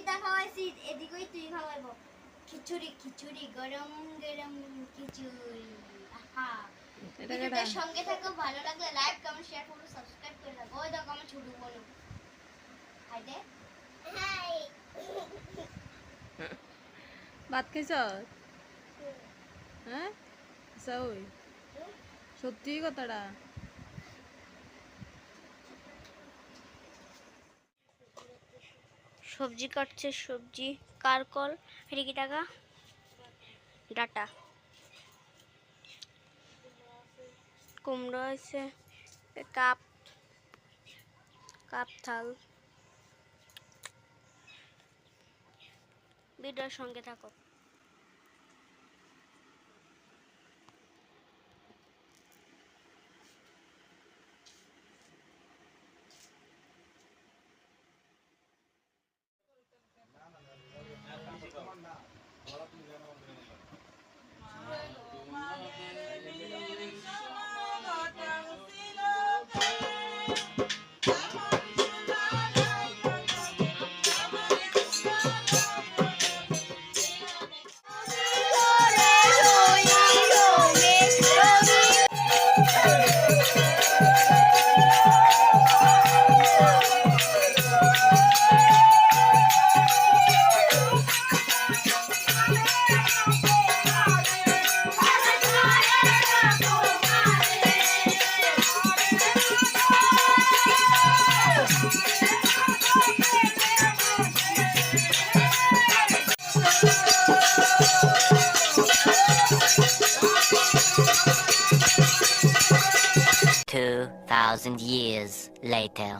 চিতা খাওয়াইছি এদিকেই তুই খাওয়াইব খিচুড়ি খিচুড়ি গরম গরম খিচুড়ি। আহা। ভিডিওটার সঙ্গে থাকো ভালো লাগলে লাইক কমেন্ট শেয়ার করো সাবস্ক্রাইব করে রাখো। ওই দেখো আমার ছোট বোন। হাই দে। হাই। ভাত খাইছ হ্যাঁ? সই। সত্যি কথাটা। সবজি কাটছে, সবজি, কারকল, এটা কি টাকা? ডাটা। কুমড়ো আছে কাপ কাপ থাল। ভিডিওর সঙ্গে থাকো। 2,000 years later.